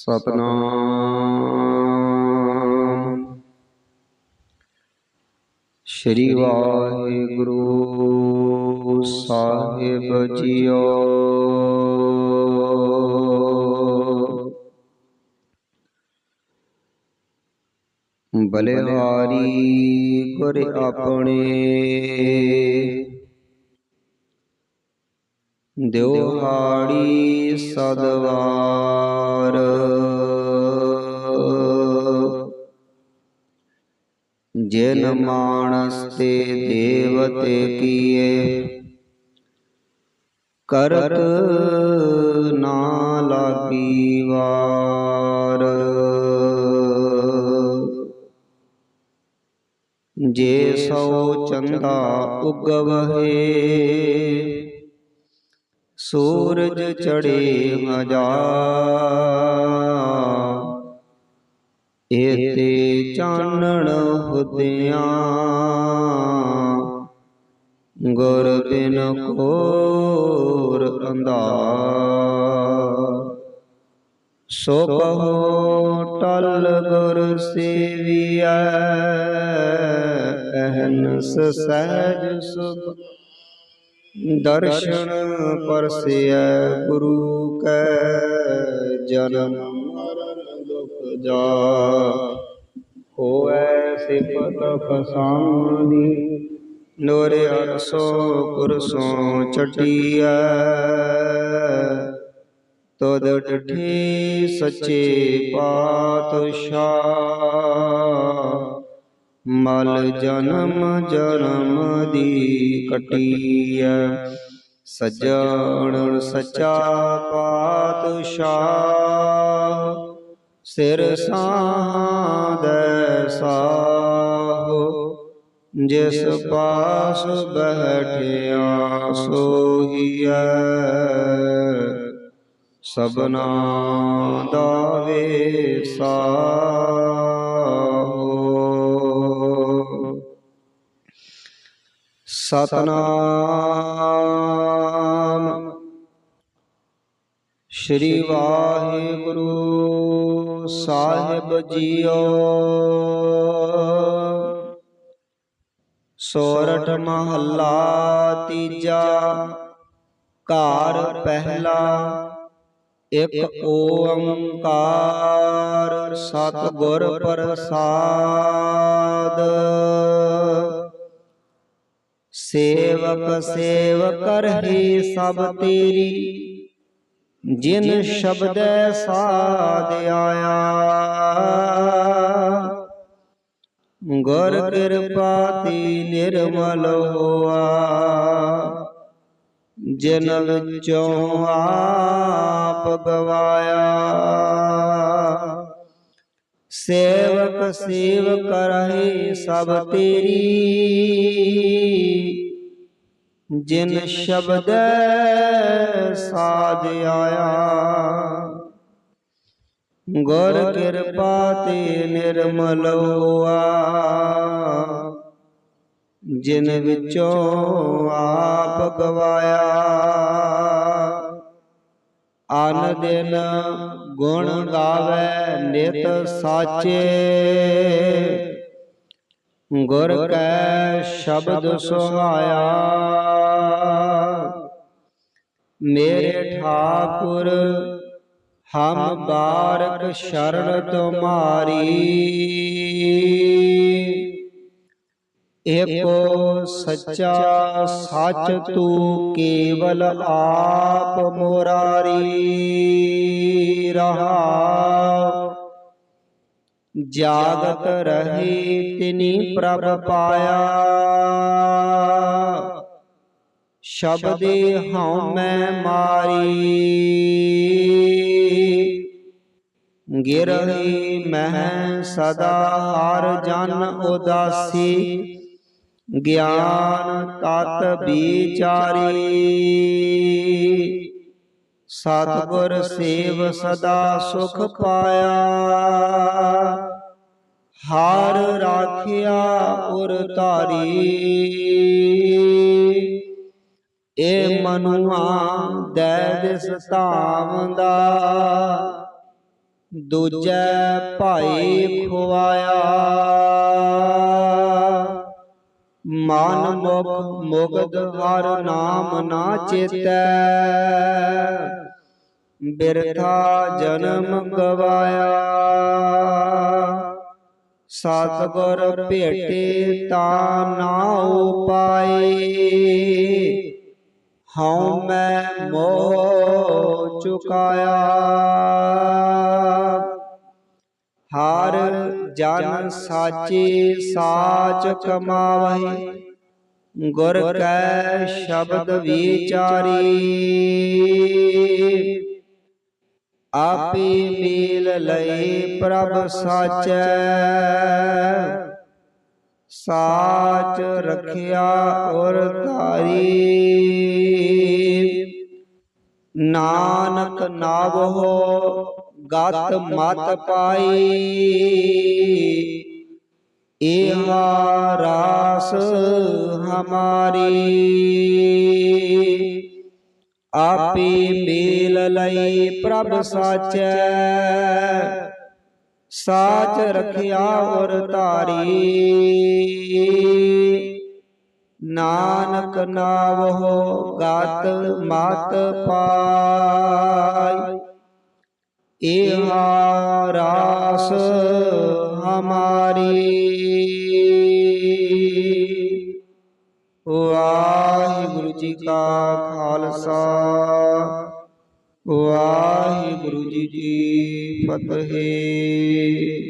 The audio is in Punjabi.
ਸਤਨਾਮ। ਸ਼੍ਰੀ ਵਾਹਿਗੁਰੂ ਸਾਹਿਬ ਜੀਓ। ਬਲਿਹਾਰੀ ਗੁਰ ਆਪਣੇ ਦਿਉਹਾੜੀ ਸਦਵਾਰ। ਜਿਨ ਮਾਨਸ ਤੇ ਦੇਵਤੇ ਕੀਏ ਕਰਤ ਨਾ ਲਾਗੀ ਵਾਰ ਜੇ ਸੋ ਚੰਦਾ ਉਗਵਹੇ ਸੂਰਜ ਚੜੇ ਹਜ਼ਾਰ ਏਤੇ ਚਾਨਣ ਹੁਦਿਆਂ ਗੁਰ ਬਿਨ ਕੋਰ ਅੰਧਾਰ ਸੋ ਕਹੋ ਟਲ ਗੁਰ ਸੇਵੀਐ ਅਹਨਸ ਸਹਿਜ ਸੁਖ ਦਰਸ਼ਨ ਪਰਸਿਐ ਗੁਰੂ ਕੈ, ਜਨਮ ਮਰਨ ਦੁਖ ਜਾ ਹੋਐ ਸਿਫਤ ਫਸਾਨੀ ਨੋਰ ਅਰਸੋ ਕੁਰਸੋਂ ਚਟੀਐ ਤਦ ਡਠੇ ਸੱਚੇ ਪਾਤਸ਼ਾਹ। ਮਲ ਜਨਮ ਜਨਮ ਦੀ ਕਟੀਐ। ਸਜਣ ਸਚਾ ਪਾਤਸ਼ਾਹ, ਸਿਰ ਸਾਧੈ ਸਾਹੋ। ਜਿਸ ਪਾਸ ਬੈਠਿਆ ਸੋਹੀਐ। ਸਬਨਾ ਦਾ ਵੇਸਾਹੋ ਸਤਨਾਮ। ਸ਼੍ਰੀ ਵਾਹਿਗੁਰੂ ਸਾਹਿਬ ਜੀਓ। ਸੋਰਠ ਮਹੱਲਾ ਤੀਜਾ ਘਰ ਪਹਿਲਾ ਇਕ ਓੰਕਾਰ ਸਤਿਗੁਰ ਪ੍ਰਸਾਦ। ਸੇਵਕ ਸੇਵ ਕਰਹੀ ਸਭ ਤੇਰੀ, ਜਿਨ ਸ਼ਬਦੈ ਸਾਧ ਆਇਆ। ਗੁਰ ਕਿਰਪਾ ਤੀ ਨਿਰਮਲ ਹੋਆ, ਜਿਨ ਵਿੱਚੋਂ ਆਪ ਗਵਾਇਆ। ਸੇਵਕ ਸੇਵ ਕਰਹਿ ਸਭ ਤੇਰੀ। ਜਿਨ ਸ਼ਬਦ ਸਾਜ ਆਇਆ, ਗੁਰ ਕਿਰਪਾ ਤੇ ਨਿਰਮਲ ਹੋਆ। ਜਿਨ ਵਿੱਚੋਂ ਆਪ ਗਵਾਇਆ ਅਨ ਦਿਨ ਗੁਣ ਗਾਵੇ ਨਿਤ ਸਾਚੇ। ਗੁਰ ਕੈ ਸ਼ਬਦ ਸੁਹਾਇਆ। ਮੇਰੇ ਠਾਕੁਰ ਹਮ ਬਾਰਕ ਸ਼ਰਨ ਤੁਮਾਰੀ। ਏਕੋ ਸੱਚਾ ਸੱਚ ਤੂੰ ਕੇਵਲ ਆਪ ਮੁਰਾਰੀ ਰਹਾ। ਜਾਗਤ ਰਹੀ ਤਿਨੀ ਪ੍ਰਭ ਪਾਇਆ। ਸ਼ਬਦੇ ਹਉ ਮੈਂ ਮਾਰੀ। ਗਿਰਹੀ ਮਹਿ ਸਦਾ ਹਰ ਜਨ ਉਦਾਸੀ। ਗਿਆਨ ਤਤ ਵਿਚਾਰੀ। ਸਤਿਗੁਰ ਸੇਵ ਸਦਾ ਸੁਖ ਪਾਇਆ। ਹਾਰ ਰਾਖਿਆ ਉਰ ਧਾਰੀ। ਏ ਮਨੁਆ ਦੈ ਦਿਸ ਧਾਮ ਦੂਜੈ ਭਾਈ ਖੁਆਇਆ। ਮਨ ਮੁਖ ਮੁਗਧ ਹਰ ਨਾਮ ਨਾ ਚੇਤੈ। ਬਿਰਥਾ ਜਨਮ ਗਵਾਇਆ। ਸਤਗੁਰ ਭੇਟੇ ਤਾ ਨਾਉ ਪਾਈ ਹਉ ਮੈਂ ਮੋਹ ਚੁਕਾਇਆ। ਹਰ ਜਨ ਸਾਚੀ ਸਾਚ ਕਮਾਵਹਿ। ਗੁਰ ਕੈ ਸ਼ਬਦ ਵਿਚਾਰੀ। ਆਪੇ ਮੇਲ ਲਏ ਪ੍ਰਭ ਸਾਚੈ। ਸਾਚ ਰਖਿਆ ਔਰ ਧਾਰੀ। ਨਾਨਕ ਨਾਵੋ ਗਤ ਮਤ ਪਾਈ। ਏਹਾ ਰਾਸ ਹਮਾਰੀ। ਆਪੇ ਮੇਲ ਲਈ ਪ੍ਰਭ ਸਾਚੈ। ਸਾਚ ਰਖਿਆ ਔਰ ਧਾਰੀ। ਨਾਨਕ ਨਾਵੋ ਗਤ ਮਤ ਪਾਈ। ਏਹਾ ਰਾਸ ਹਮਾਰੀ ਵਾਹਿਗੁਰੂ ਜੀ ਕਾ ਖਾਲਸਾ ਵਾਹਿਗੁਰੂ ਜੀ ਕੀ ਫਤਿਹ